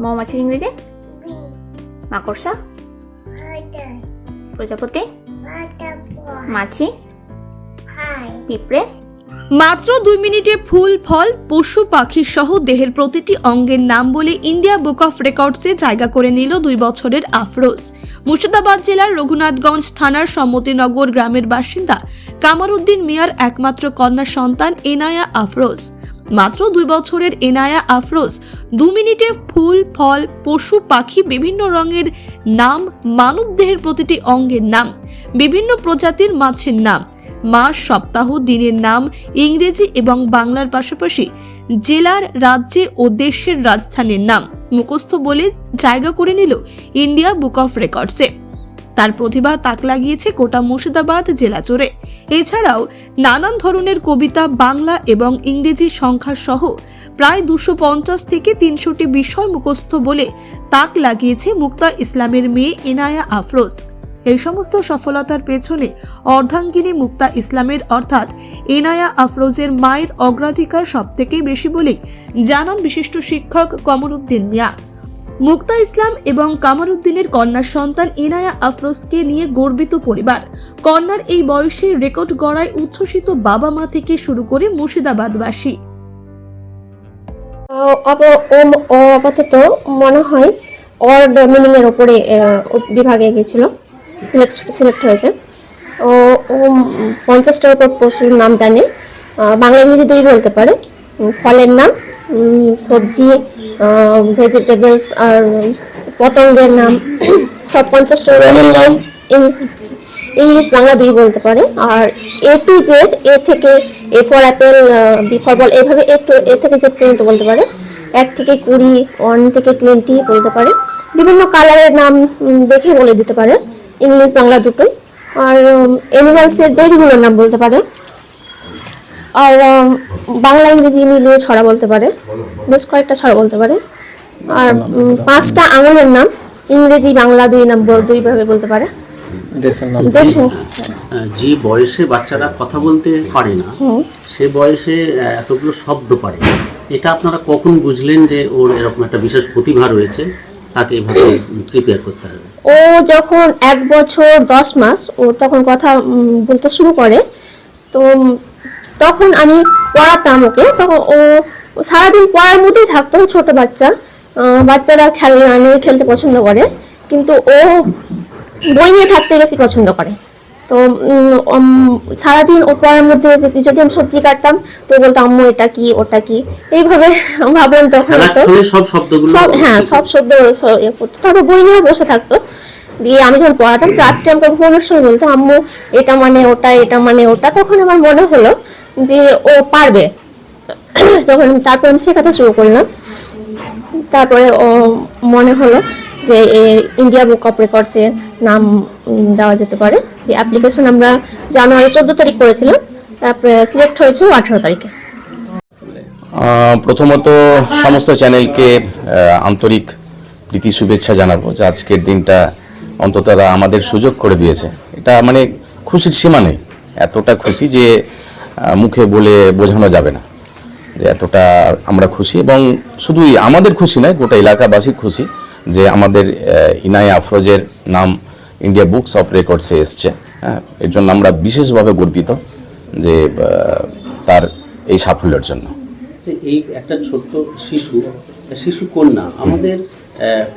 মৌমাছির ইংরেজি? মাকড়সা? প্রজাপতি? মাছি? পিঁপড়ে? মাত্র দুই মিনিটে ফুল ফল পশু পাখি সহ দেহের প্রতিটি অঙ্গের নাম বলে ইন্ডিয়া বুক অফ রেকর্ডসে জায়গা করে নিল দুই বছরের আফরোজ। মুর্শিদাবাদ জেলার রঘুনাথগঞ্জ থানার সম্মতিনগর গ্রামের বাসিন্দা কামারউদ্দিন মিয়ার একমাত্র কন্যা সন্তান এনায়া আফরোজ। মাত্র দুই বছরের এনায়া আফরোজ দু মিনিটে ফুল, ফল, পশু, পাখি বিভিন্ন রঙের নাম মানব দেহের প্রতিটি অঙ্গের নাম, বিভিন্ন প্রজাতির মাছের নাম, মাস, সপ্তাহ, দিনের নাম, ইংরেজি এবং বাংলার পাশাপাশি জেলার, রাজ্যে ও দেশের রাজধানীর নাম। মুখস্থ বলে জায়গা করে নিল ইন্ডিয়া বুক অফ রেকর্ডসে। তার প্রতিভা তাক লাগিয়েছে গোটা মুর্শিদাবাদ জেলা জুড়ে। এছাড়াও নানান ধরনের কবিতা, বাংলা এবং ইংরেজি সংখ্যা সহ প্রায় দুশো পঞ্চাশ থেকে তিনশোটি বিষয় মুখস্থ বলে তাক লাগিয়েছে মুক্তা ইসলামের মেয়ে এনায়া আফরোজ। এই সমস্ত সফলতার পেছনে অর্ধাঙ্গিনী মুক্তা ইসলামের অর্থাৎ এনায়া আফরোজের মায়ের অগ্রাধিকার সবথেকে বেশি বলেই জানান বিশিষ্ট শিক্ষক কমরুদ্দিন মিয়া। মুক্তা ইসলাম এবং কামরুদ্দিনের কন্যার সন্তান ইনায়া আফরোজকে নিয়ে গর্বিত পরিবার। কন্যার এই বয়সে রেকর্ড গড়ায় উচ্ছ্বসিত বাবা মা থেকে শুরু করে মুর্শিদাবাদবাসী। আপাতত মনে হয় ওয়ার্ড মিনিং এর ওপরে বিভাগে গেছিল, সিলেক্ট সিলেক্ট হয়েছে। ও ও পঞ্চাশটার উপর পশুর নাম জানে। বাংলা ইংরেজি দুই বলতে পারে। ফলের নাম সবজি ভেজিটেবলস আর পতঙ্গের নাম। সব পঞ্চাশটার ইংলিশ ইংলিশ বাংলা দুই বলতে পারে। আর এ টু জেড এ থেকে A for apple B for ball এইভাবে এ টু এ থেকে জেড পর্যন্ত বলতে পারে। এক থেকে কুড়ি ওয়ান থেকে টোয়েন্টি বলতে পারে। বিভিন্ন কালারের নাম দেখে বলে দিতে পারে। ইংলিশ, বাংলা দুটোই। আর অ্যানিমালসের বেরিগুলোর নাম বলতে পারে। আর বাংলা ইংরেজি মিলিয়ে ছড়া বলতে পারে। বেশ কয়েকটা ছড়া বলতে পারে। আর পাঁচটা আঙুলের নাম ইংরেজি বাংলা দুই নাম দুইভাবে বলতে পারে। যে বয়সে বাচ্চারা কথা বলতে পারে না সে বয়সে এতগুলো শব্দ পারে। এটা আপনারা কখন বুঝলেন যে ওর এরকম একটা বিশেষ প্রতিভা রয়েছে? তাকে এভাবে প্রিপেয়ার করতে হবে। ও যখন এক বছর দশ মাস ও তখন কথা বলতে শুরু করে। তো তখন আমি পড়াতাম ওকে। তখন ও সারাদিন পড়ার মধ্যেই থাকতো ছোট বাচ্চা। বাচ্চারা খেলনা নিয়ে খেলতে পছন্দ করে। কিন্তু ও বই নিয়ে থাকতে বেশি পছন্দ করে। তো সারাদিন ও পড়ার মধ্যে যদি আমি সবজি কাটতাম তো বলতো আম্মু এটা কি ওটা কি? এইভাবে ভাবলাম তখন সব হ্যাঁ সব সদ্য স- ইয়ে বই নিয়ে বসে থাকতো। দিয়ে আমি যখন পড়াতাম রাত্রে আমাকে ঘুমানোর সময় বলতো আম্মু এটা মানে ওটা এটা মানে ওটা। তখন আমার মনে হলো যে ও পারবে। তখন তারপর আমি শেখাতে শুরু করলাম। তারপরে ও মনে হলো যে ইন্ডিয়া বুক অফ রেকর্ডসে নাম দেওয়া যেতে পারে। অ্যাপ্লিকেশন আমরা জানুয়ারি চোদ্দ তারিখ করেছিলাম। তারপরে সিলেক্ট হয়েছিল আঠেরো তারিখে। প্রথমত সমস্ত চ্যানেলকে আন্তরিক প্রীতি শুভেচ্ছা জানাব যে আজকের দিনটা অন্তত তারা আমাদের সুযোগ করে দিয়েছে। এটা মানে খুশির সীমা নেই। এতটা খুশি যে মুখে বলে বোঝানো যাবে না। যে এতটা আমরা খুশি এবং শুধুই আমাদের খুশি নয়, গোটা এলাকাবাসীর খুশি যে আমাদের ইনায় আফরোজের নাম ইন্ডিয়া বুকস অফ রেকর্ডসে এসছে। হ্যাঁ এর জন্য আমরা বিশেষভাবে গর্বিত যে তার এই সাফল্যের জন্য। এই একটা ছোট্ট শিশু শিশু কন্যা, আমাদের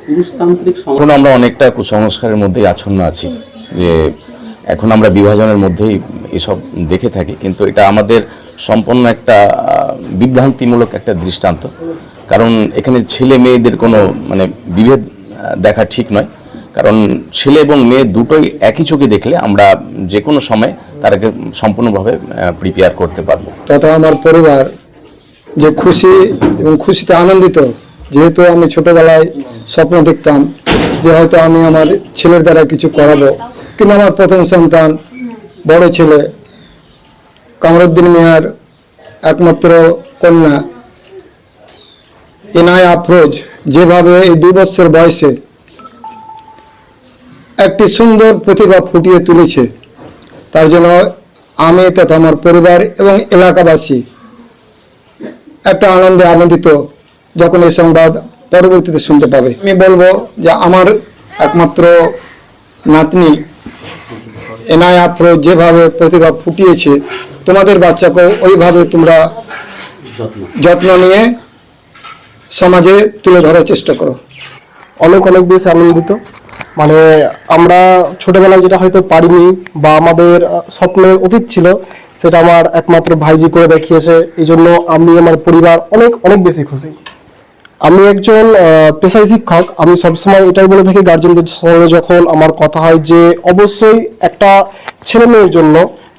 পুরুষতান্ত্রিক সমাজ এখন আমরা অনেকটা কুসংস্কারের মধ্যেই আচ্ছন্ন আছি। যে এখন আমরা বিভাজনের মধ্যেই এসব দেখে থাকি। কিন্তু এটা আমাদের সম্পূর্ণ একটা বিভ্রান্তিমূলক একটা দৃষ্টান্ত। কারণ এখানে ছেলে মেয়েদের কোনো মানে বিভেদ দেখা ঠিক নয়। কারণ ছেলে এবং মেয়ে দুটোই একই চোখে দেখলে আমরা যে কোনো সময় তারাকে সম্পূর্ণভাবে প্রিপেয়ার করতে পারব। তথা আমার পরিবার যে খুশি এবং খুশিতে আনন্দিত যেহেতু আমি ছোটবেলায় স্বপ্ন দেখতাম যে হয়তো আমি আমার ছেলের দ্বারা কিছু করাবো। কিন্তু আমার প্রথম সন্তান, বড় ছেলে, কামরুদ্দিন মিয়ার একমাত্র কন্যা। এনায় আফরোজ। যেভাবে এই দুই বছর বয়সে একটি সুন্দর প্রতিভা ফুটিয়ে তুলেছে, তার জন্য আমি তথা আমার পরিবার এবং এলাকাবাসী একটা আনন্দে আনন্দিত যখন এই সংবাদ পরবর্তীতে শুনতে পাবে। আমি বলব যে আমার একমাত্র নাতনি এনআই আফ্রো যেভাবে প্রতিভা ফুটিয়েছে তোমাদের বাচ্চাকেও ওইভাবে তোমরা যত্ন। যত্ন নিয়ে সমাজে তুলে ধরার চেষ্টা করো। অনেক অনেক বেশি আনন্দিত। মানে আমরা ছোটবেলায় যেটা হয়তো পারিনি বা আমাদের স্বপ্নের অতীত ছিল সেটা আমার একমাত্র ভাইজি করে দেখিয়েছে। এই জন্য আমি আমার পরিবার অনেক অনেক বেশি খুশি। আমি একজন পেশায় শিক্ষক, আমি সবসময় এটাই বলে থাকি গার্জেনদের সঙ্গে যখন আমার কথা হয় যে, অবশ্যই একটা ছেলে মেয়ের জন্য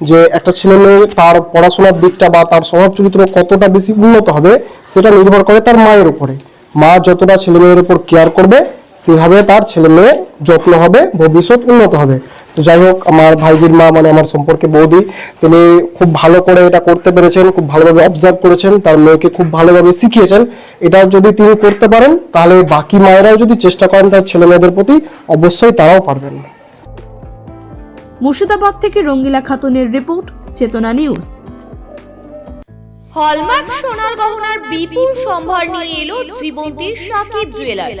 যে, একটা ছেলে মেয়ে তার পড়াশোনার দিকটা বা তার স্বভাব চরিত্র কতটা বেশি উন্নত হবে, সেটা নির্ভর করে তার মায়ের উপরে। মা যতটা ছেলে মেয়ের উপর কেয়ার করবে সেভাবে তার ছেলে মেয়ে যত্ন হবে ভবিষ্যৎ উন্নত হবে। তো যাই হোক আমার ভাইজির মা মানে আমার সম্পর্কে বৌদি তিনি খুব ভালো করে এটা করতে পেরেছেন খুব ভালোভাবে অবজার্ভ করেছেন তার মেয়েকে খুব ভালোভাবে শিখিয়েছেন। এটা যদি তিনি করতে পারেন তাহলে বাকি মায়েরাও যদি চেষ্টা করেন তার ছেলে মেয়েদের প্রতি অবশ্যই তারাও পারবেন। মুর্শিদাবাদ থেকে রঙ্গিলা খাতুনের রিপোর্ট চেতনা নিউজ। হলমার্ক সোনার গহনার বিপুল সম্ভার নিয়ে এলো জীবন্তীর সাকিব জুয়েলার্স।